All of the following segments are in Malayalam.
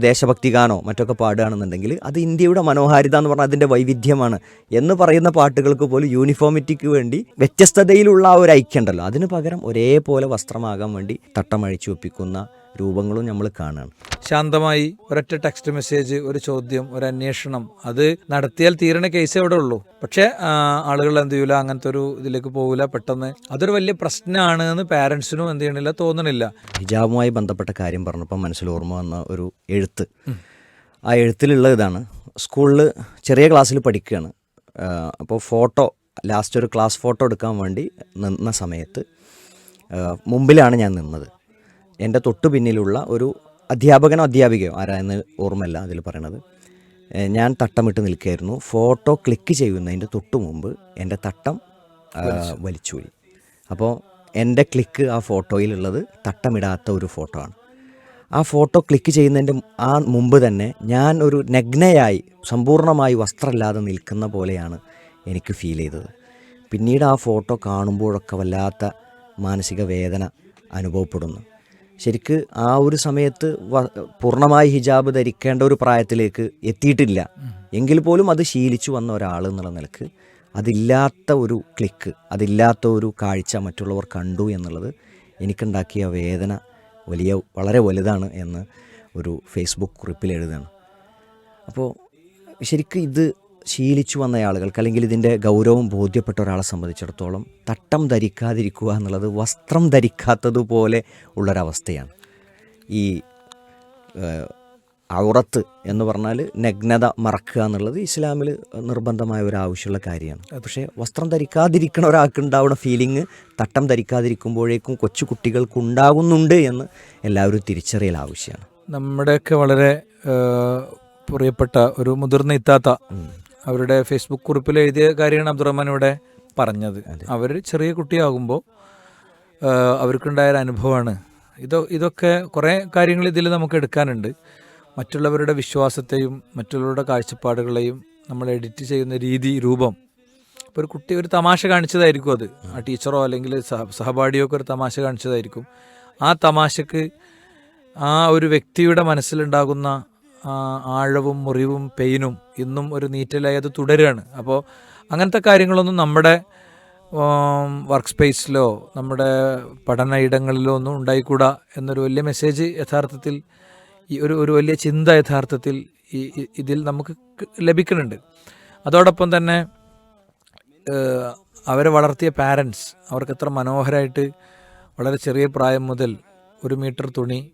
ദേശഭക്തി ഗാനോ മറ്റൊക്കെ പാടുകയാണെന്നുണ്ടെങ്കിൽ അത് ഇന്ത്യയുടെ മനോഹാരിത എന്ന് പറഞ്ഞാൽ അതിന്റെ വൈവിധ്യമാണ് എന്ന് പറയുന്ന പാട്ടുകൾക്ക് പോലും യൂണിഫോമിറ്റിക്ക് വേണ്ടി വ്യത്യസ്തതയിലുള്ള ആ ഒരു ഐക്യം ഉണ്ടല്ലോ അതിന് പകരം ഒരേപോലെ വസ്ത്രമാകാൻ വേണ്ടി തട്ടമഴിച്ചു ഒപ്പിക്കുന്ന രൂപങ്ങളും നമ്മൾ കാണുകയാണ് ശാന്തമായി ഒരൊറ്റ ടെക്സ്റ്റ് മെസ്സേജ് ഒരു ചോദ്യം ഒരു അന്വേഷണം അത് നടത്തിയാൽ തീരണ കേസ് എവിടെ ഉള്ളൂ. പക്ഷേ ആളുകൾ എന്ത് ചെയ്യൂല അങ്ങനത്തെ ഒരു ഇതിലേക്ക് പോകില്ല പെട്ടെന്ന്. അതൊരു വലിയ പ്രശ്നമാണ് എന്ന് പാരൻസിനും എന്ത് ചെയ്യണില്ല തോന്നണില്ല. ഹിജാബുമായി ബന്ധപ്പെട്ട കാര്യം പറഞ്ഞപ്പോൾ മനസ്സിൽ ഓർമ്മ വന്ന ഒരു എഴുത്ത്. ആ എഴുത്തിലുള്ള ഇതാണ്. സ്കൂളിൽ ചെറിയ ക്ലാസ്സിൽ പഠിക്കുകയാണ്. അപ്പോൾ ഫോട്ടോ ലാസ്റ്റ് ഒരു ക്ലാസ് ഫോട്ടോ എടുക്കാൻ വേണ്ടി നിന്ന സമയത്ത് മുമ്പിലാണ് ഞാൻ നിന്നത്. എന്റെ തൊട്ടു പിന്നിലുള്ള ഒരു അധ്യാപകനോ അധ്യാപികയോ ആരായെന്ന് ഓർമ്മയല്ല അതിൽ പറയണത്. ഞാൻ തട്ടമിട്ട് നിൽക്കുകയായിരുന്നു. ഫോട്ടോ ക്ലിക്ക് ചെയ്യുന്നതിന്റെ തൊട്ടു മുമ്പ് എന്റെ തട്ടം വലിച്ചുപോയി. അപ്പോൾ എന്റെ ക്ലിക്ക് ആ ഫോട്ടോയിലുള്ളത് തട്ടമിടാത്ത ഒരു ഫോട്ടോ ആണ്. ആ ഫോട്ടോ ക്ലിക്ക് ചെയ്യുന്നതിന്റെ ആ മുമ്പ് തന്നെ ഞാൻ ഒരു നഗ്നയായി സമ്പൂർണമായി വസ്ത്രമില്ലാതെ നിൽക്കുന്ന പോലെയാണ് എനിക്ക് ഫീൽ ചെയ്തത്. പിന്നീട് ആ ഫോട്ടോ കാണുമ്പോഴൊക്കെ വല്ലാത്ത മാനസിക വേദന അനുഭവപ്പെടുന്നു. ശരിക്ക് ആ ഒരു സമയത്ത് പൂർണമായി ഹിജാബ് ധരിക്കേണ്ട ഒരു പ്രായത്തിലേക്ക് എത്തിയിട്ടില്ല. എങ്കിൽ പോലും അത് ശീലിച്ചു വന്ന ഒരാൾ എന്നുള്ള നിലയ്ക്ക് അതില്ലാത്ത ഒരു ക്ലിക്ക് അതില്ലാത്ത ഒരു കാഴ്ച മറ്റുള്ളവർ കണ്ടു എന്നുള്ളത് എനിക്കുണ്ടാക്കിയ വേദന വലിയ വളരെ വലുതാണ് എന്ന് ഒരു ഫേസ്ബുക്ക് കുറിപ്പിൽ എഴുതാണ് അപ്പോൾ ശരിക്കും ഇത് ശീലിച്ചു വന്ന ആളുകൾക്ക് അല്ലെങ്കിൽ ഇതിന്റെ ഗൗരവം ബോധ്യപ്പെട്ട ഒരാളെ സംബന്ധിച്ചിടത്തോളം തട്ടം ധരിക്കാതിരിക്കുക എന്നുള്ളത് വസ്ത്രം ധരിക്കാത്തതുപോലെ ഉള്ളൊരവസ്ഥയാണ്. ഈ ഔറത്ത് എന്ന് പറഞ്ഞാൽ നഗ്നത മറക്കുക എന്നുള്ളത് ഇസ്ലാമിൽ നിർബന്ധമായ ഒരു ആവശ്യമുള്ള കാര്യമാണ്. പക്ഷേ വസ്ത്രം ധരിക്കാതിരിക്കണ ഒരാൾക്ക് ഉണ്ടാവുന്ന ഫീലിംഗ് തട്ടം ധരിക്കാതിരിക്കുമ്പോഴേക്കും കൊച്ചു കുട്ടികൾക്ക് ഉണ്ടാകുന്നുണ്ട് എന്ന് എല്ലാവരും തിരിച്ചറിയൽ ആവശ്യമാണ്. നമ്മുടെയൊക്കെ വളരെ പ്രിയപ്പെട്ട ഒരു മുതിർന്ന ഇത്താത്ത അവരുടെ ഫേസ്ബുക്ക് കുറിപ്പിൽ എഴുതിയ കാര്യമാണ് അബ്ദുറഹ്മാൻ ഇവിടെ പറഞ്ഞത്. അവർ ചെറിയ കുട്ടിയാകുമ്പോൾ അവർക്കുണ്ടായ ഒരു അനുഭവമാണ്. ഇതൊ ഇതൊക്കെ കുറേ കാര്യങ്ങൾ ഇതിൽ നമുക്ക് എടുക്കാനുണ്ട്. മറ്റുള്ളവരുടെ വിശ്വാസത്തെയും മറ്റുള്ളവരുടെ കാഴ്ചപ്പാടുകളെയും നമ്മൾ എഡിറ്റ് ചെയ്യുന്ന രീതി രൂപം. ഇപ്പോൾ ഒരു കുട്ടി ഒരു തമാശ കാണിച്ചതായിരിക്കും അത്. ആ ടീച്ചറോ അല്ലെങ്കിൽ സഹ സഹപാഠിയോ ഒക്കെ ഒരു തമാശ കാണിച്ചതായിരിക്കും. ആ തമാശക്ക് ആ ഒരു വ്യക്തിയുടെ മനസ്സിലുണ്ടാകുന്ന ആഴവും മുറിവും പെയിനും ഇന്നും ഒരു നീറ്റലായി അത് തുടരുകയാണ്. അപ്പോൾ അങ്ങനത്തെ കാര്യങ്ങളൊന്നും നമ്മുടെ വർക്ക് സ്പേസിലോ നമ്മുടെ പഠന ഇടങ്ങളിലോ ഒന്നും ഉണ്ടായിക്കൂടാ എന്നൊരു വലിയ മെസ്സേജ് യഥാർത്ഥത്തിൽ ഈ ഒരു ഒരു വലിയ ചിന്ത യഥാർത്ഥത്തിൽ ഈ ഇതിൽ നമുക്ക് ലഭിക്കുന്നുണ്ട്. അതോടൊപ്പം തന്നെ അവരെ വളർത്തിയ പാരൻസ് അവർക്ക് എത്ര മനോഹരമായിട്ട് വളരെ ചെറിയ പ്രായം മുതൽ ഒരു മീറ്റർ തുണി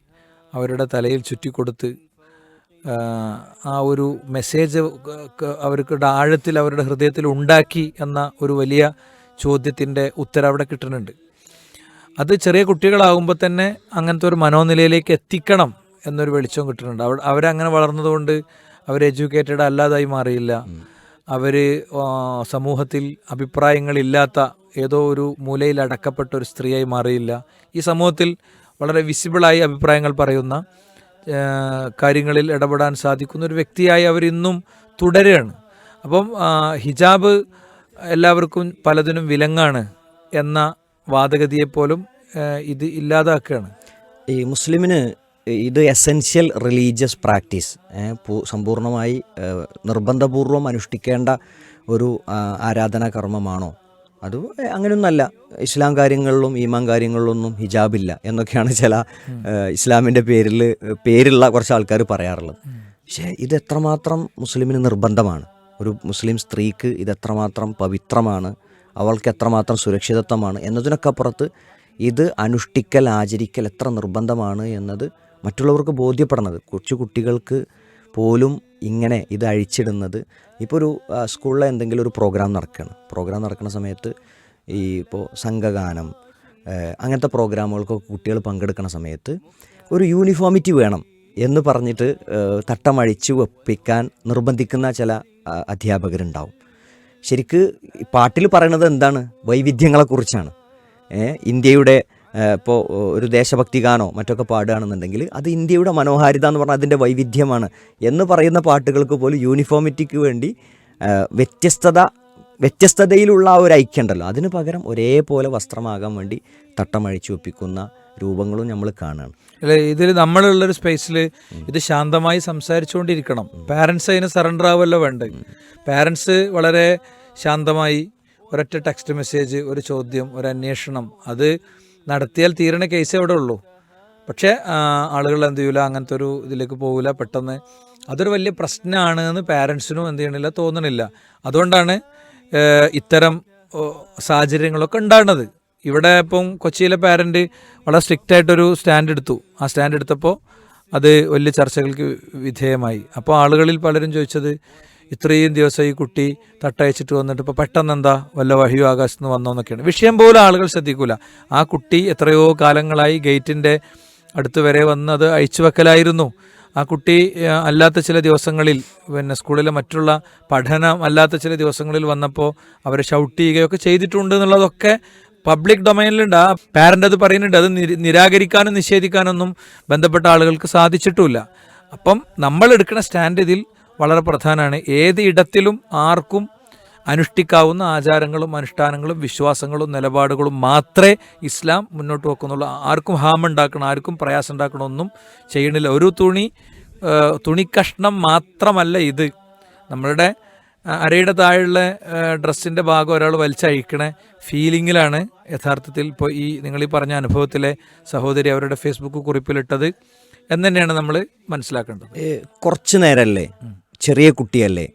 അവരുടെ തലയിൽ ചുറ്റിക്കൊടുത്ത് ആ ഒരു മെസ്സേജ് ക- ക- അവർക്ക് ആഴത്തിൽ അവരുടെ ഹൃദയത്തിൽ ഉണ്ടാക്കി എന്ന ഒരു വലിയ ചോദ്യത്തിന്റെ ഉത്തരം അവിടെ കിട്ടുന്നുണ്ട്. അത് ചെറിയ കുട്ടികളാകുമ്പോൾ തന്നെ അങ്ങനത്തെ ഒരു മനോനിലയിലേക്ക് എത്തിക്കണം എന്നൊരു വെളിച്ചം കിട്ടുന്നുണ്ട്. അവർ അവരങ്ങനെ വളർന്നതുകൊണ്ട് അവർ എഡ്യൂക്കേറ്റഡ് അല്ലാതായി മാറിയില്ല. അവർ സമൂഹത്തിൽ അഭിപ്രായങ്ങളില്ലാത്ത ഏതോ ഒരു മൂലയിൽ അടക്കപ്പെട്ട ഒരു സ്ത്രീയായി മാറിയില്ല. ഈ സമൂഹത്തിൽ വളരെ വിസിബിളായി അഭിപ്രായങ്ങൾ പറയുന്ന കാര്യങ്ങളിൽ ഇടപെടാൻ സാധിക്കുന്ന ഒരു വ്യക്തിയായി അവരിന്നും തുടരുകയാണ്. അപ്പം ഹിജാബ് എല്ലാവർക്കും പലതിനും വിലങ്ങാണ് എന്ന വാദഗതിയെപ്പോലും ഇത് ഇല്ലാതാക്കുകയാണ്. ഈ മുസ്ലിമിന് ഇത് എസെൻഷ്യൽ റിലീജിയസ് പ്രാക്ടീസ് സമ്പൂർണമായി ഏഹ്, നിർബന്ധപൂർവം അനുഷ്ഠിക്കേണ്ട ഒരു ആരാധനാ കർമ്മമാണോ? അത് അങ്ങനെയൊന്നല്ല. ഇസ്ലാം കാര്യങ്ങളിലും ഈമാൻ കാര്യങ്ങളിലൊന്നും ഹിജാബില്ല എന്നൊക്കെയാണ് ചില ഇസ്ലാമിന്റെ പേരിൽ പേരുള്ള കുറച്ച് ആൾക്കാർ പറയാറുള്ളത്. പക്ഷേ ഇത് എത്രമാത്രം മുസ്ലിമിന് നിർബന്ധമാണ്? ഒരു മുസ്ലിം സ്ത്രീക്ക് ഇത് എത്രമാത്രം പവിത്രമാണ്? അവൾക്ക് എത്രമാത്രം സുരക്ഷിതത്വമാണ്? എന്നതിനൊക്കെ അപ്പുറത്ത് ഇത് അനുഷ്ഠിക്കൽ ആചരിക്കൽ എത്ര നിർബന്ധമാണ് എന്നത് മറ്റുള്ളവർക്ക് ബോധ്യപ്പെടണത്. കൊച്ചു കുട്ടികൾക്ക് പോലും ഇങ്ങനെ ഇത് അഴിച്ചിടുന്നത്. ഇപ്പോൾ ഒരു സ്കൂളിലെ എന്തെങ്കിലും ഒരു പ്രോഗ്രാം നടക്കുകയാണ് പ്രോഗ്രാം നടക്കുന്ന സമയത്ത് ഈ ഇപ്പോൾ സംഘഗാനം അങ്ങനത്തെ പ്രോഗ്രാമുകൾക്കൊക്കെ കുട്ടികൾ പങ്കെടുക്കുന്ന സമയത്ത് ഒരു യൂണിഫോമിറ്റി വേണം എന്ന് പറഞ്ഞിട്ട് തട്ടമഴിച്ച് വെപ്പിക്കാൻ നിർബന്ധിക്കുന്ന ചില അധ്യാപകരുണ്ടാവും. ശരിക്ക് പാട്ടിൽ പറയണത് എന്താണ്? വൈവിധ്യങ്ങളെക്കുറിച്ചാണ്. ഇന്ത്യയുടെ ഇപ്പോൾ ഒരു ദേശഭക്തി ഗാനോ മറ്റൊക്കെ പാടുകയാണെന്നുണ്ടെങ്കിൽ അത് ഇന്ത്യയുടെ മനോഹാരിത എന്ന് പറഞ്ഞാൽ അതിന്റെ വൈവിധ്യമാണ് എന്ന് പറയുന്ന പാട്ടുകൾക്ക് പോലും യൂണിഫോമിറ്റിക്ക് വേണ്ടി വ്യത്യസ്തത വ്യത്യസ്തതയിലുള്ള ആ ഒരു ഐക്യം ഉണ്ടല്ലോ. അതിന് പകരം ഒരേപോലെ വസ്ത്രമാകാൻ വേണ്ടി തട്ടമഴിച്ചു ഒപ്പിക്കുന്ന രൂപങ്ങളും നമ്മൾ കാണുകയാണ്. അല്ലെ ഇതിൽ നമ്മളുള്ളൊരു സ്പേസിൽ ഇത് ശാന്തമായി സംസാരിച്ചുകൊണ്ടിരിക്കണം. പാരൻസ് അതിന് സറണ്ടർ ആവുമല്ലോ വേണ്ട? പാരൻസ് വളരെ ശാന്തമായി ഒരൊറ്റ ടെക്സ്റ്റ് മെസ്സേജ് ഒരു ചോദ്യം ഒരു അന്വേഷണം അത് നടത്തിയാൽ തീരണ കേസ് അവിടെ ഉള്ളൂ. പക്ഷേ ആളുകൾ എന്ത് ചെയ്യൂല അങ്ങനത്തെ ഒരു ഇതിലേക്ക് പോകില്ല പെട്ടെന്ന്. അതൊരു വലിയ പ്രശ്നമാണ് എന്ന് പാരൻസിനും എന്ത് ചെയ്യണില്ല തോന്നണില്ല. അതുകൊണ്ടാണ് ഇത്തരം സാഹചര്യങ്ങളൊക്കെ ഉണ്ടാകുന്നത്. ഇവിടെ ഇപ്പം കൊച്ചിയിലെ പാരന്റ് വളരെ സ്ട്രിക്റ്റ് ആയിട്ടൊരു സ്റ്റാൻഡ് എടുത്തു. ആ സ്റ്റാൻഡ് എടുത്തപ്പോൾ അത് വലിയ ചർച്ചകൾക്ക് വിധേയമായി. അപ്പോൾ ആളുകളിൽ പലരും ചോദിച്ചത് ഇത്രയും ദിവസം ഈ കുട്ടി തട്ടയച്ചിട്ട് വന്നിട്ട് ഇപ്പോൾ പെട്ടെന്ന് എന്താ വല്ല വഴിയോ ആകാശത്ത് നിന്ന് വന്നോ എന്നൊക്കെയാണ് വിഷയം പോലും ആളുകൾ ശ്രദ്ധിക്കൂല. ആ കുട്ടി എത്രയോ കാലങ്ങളായി ഗേറ്റിന്റെ അടുത്ത് വരെ വന്നത് അയച്ചു വെക്കലായിരുന്നു ആ കുട്ടി അല്ലാത്ത ചില ദിവസങ്ങളിൽ പിന്നെ സ്കൂളിലെ മറ്റുള്ള പഠനം അല്ലാത്ത ചില ദിവസങ്ങളിൽ വന്നപ്പോൾ അവരെ ഷൗട്ട് ചെയ്യുകയൊക്കെ ചെയ്തിട്ടുണ്ട് എന്നുള്ളതൊക്കെ പബ്ലിക് ഡൊമൈനിലുണ്ട് ആ പാരന്റ് അത് പറയുന്നുണ്ട്. അത് നിര- നിരാകരിക്കാനും നിഷേധിക്കാനൊന്നും ബന്ധപ്പെട്ട ആളുകൾക്ക് സാധിച്ചിട്ടുമില്ല അപ്പം നമ്മൾ എടുക്കുന്ന സ്റ്റാൻഡ് ഇതിൽ വളരെ പ്രധാനമാണ് ഏത് ഇടത്തിലും ആർക്കും അനുഷ്ഠിക്കാവുന്ന ആചാരങ്ങളും അനുഷ്ഠാനങ്ങളും വിശ്വാസങ്ങളും നിലപാടുകളും മാത്രമേ ഇസ്ലാം മുന്നോട്ട് വെക്കുന്നുള്ളൂ. ആർക്കും ഹാം ഉണ്ടാക്കണം ആർക്കും പ്രയാസം ഉണ്ടാക്കണം ഒന്നും ചെയ്യണില്ല. ഒരു തുണി തുണി തുണിക്കഷ്ണം മാത്രമല്ല ഇത്. നമ്മളുടെ അരയുടെ താഴെയുള്ള ഡ്രസ്സിന്റെ ഭാഗം ഒരാൾ വലിച്ചഴിക്കണ. ഫീലിങ്ങിലാണ് യഥാർത്ഥത്തിൽ ഇപ്പോൾ ഈ നിങ്ങൾ ഈ പറഞ്ഞ അനുഭവത്തിലെ സഹോദരി അവരുടെ ഫേസ്ബുക്ക് കുറിപ്പിലിട്ടത് എന്ന് തന്നെയാണ് നമ്മൾ മനസ്സിലാക്കേണ്ടത് കുറച്ച് നേരമല്ലേ ചെറിയ കുട്ടിയല്ലേ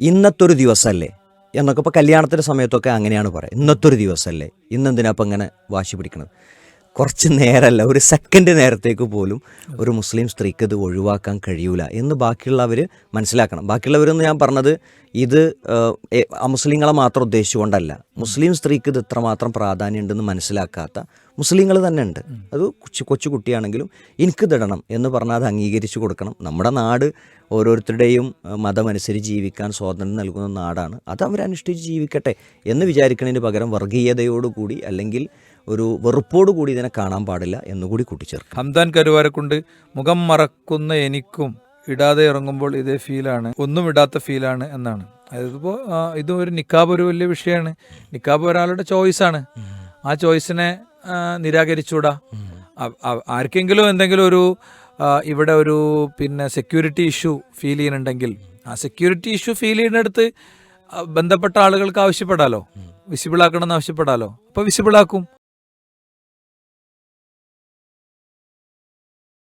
ഇന്നത്തൊരു ദിവസമല്ലേ എന്നൊക്കെ ഇപ്പോൾ കല്യാണത്തിന്റെ സമയത്തൊക്കെ അങ്ങനെയാണ് പറയുക ഇന്നത്തൊരു ദിവസമല്ലേ ഇന്നെന്തിനാ അപ്പം ഇങ്ങനെ വാശി പിടിക്കണത്? കുറച്ച് നേരമല്ല ഒരു സെക്കൻഡ് നേരത്തേക്ക് പോലും ഒരു മുസ്ലിം സ്ത്രീക്ക് ഇത് ഒഴിവാക്കാൻ കഴിയൂല എന്ന് ബാക്കിയുള്ളവർ മനസ്സിലാക്കണം. ബാക്കിയുള്ളവരെന്ന് ഞാൻ പറഞ്ഞത് ഇത് മുസ്ലിങ്ങളെ മാത്രം ഉദ്ദേശിച്ചുകൊണ്ടല്ല. മുസ്ലിം സ്ത്രീക്ക് ഇത് ഇത്രമാത്രം പ്രാധാന്യം ഉണ്ടെന്ന് മനസ്സിലാക്കാത്ത മുസ്ലിങ്ങൾ തന്നെ ഉണ്ട്. അത് കൊച്ചു കൊച്ചു കുട്ടിയാണെങ്കിലും എനിക്ക് ഇടണം എന്ന് പറഞ്ഞാൽ അത് അംഗീകരിച്ചു കൊടുക്കണം. നമ്മുടെ നാട് ഓരോരുത്തരുടെയും മതമനുസരിച്ച് ജീവിക്കാൻ സ്വാതന്ത്ര്യം നൽകുന്ന നാടാണ്. അത് അവരനുഷ്ഠിച്ച് ജീവിക്കട്ടെ എന്ന് വിചാരിക്കുന്നതിന് പകരം വർഗീയതയോടുകൂടി അല്ലെങ്കിൽ ഒരു വെറുപ്പോടുകൂടി ഇതിനെ കാണാൻ പാടില്ല എന്നുകൂടി കൂട്ടിച്ചേർക്കും. ഹംദാൻ കരുവാരക്കുണ്ട് മുഖം മറക്കുന്ന എനിക്കും ഇടാതെ ഇറങ്ങുമ്പോൾ ഇതേ ഫീലാണ് ഒന്നും ഇടാത്ത ഫീലാണ് എന്നാണ്. അതായത് ഇപ്പോൾ ഇതും ഒരു നിക്കാബ് ഒരു വലിയ വിഷയമാണ് നിക്കാബ് ഒരാളുടെ ചോയ്സാണ് ആ ചോയ്സിനെ നിരാകരിച്ചുകൂടാ. നിരാകരിച്ചൂടാ ആർക്കെങ്കിലും എന്തെങ്കിലും ഒരു ഇവിടെ ഒരു പിന്നെ സെക്യൂരിറ്റി ഇഷ്യൂ ഫീൽ ചെയ്യുന്നുണ്ടെങ്കിൽ ആ സെക്യൂരിറ്റി ഇഷ്യൂ ഫീൽ ചെയ്യുന്നിടത്ത് ബന്ധപ്പെട്ട ആളുകൾക്ക് ആവശ്യപ്പെടാലോ? വിസിബിൾ ആക്കണം എന്ന് ആവശ്യപ്പെടാലോ? അപ്പോൾ വിസിബിൾ ആക്കും.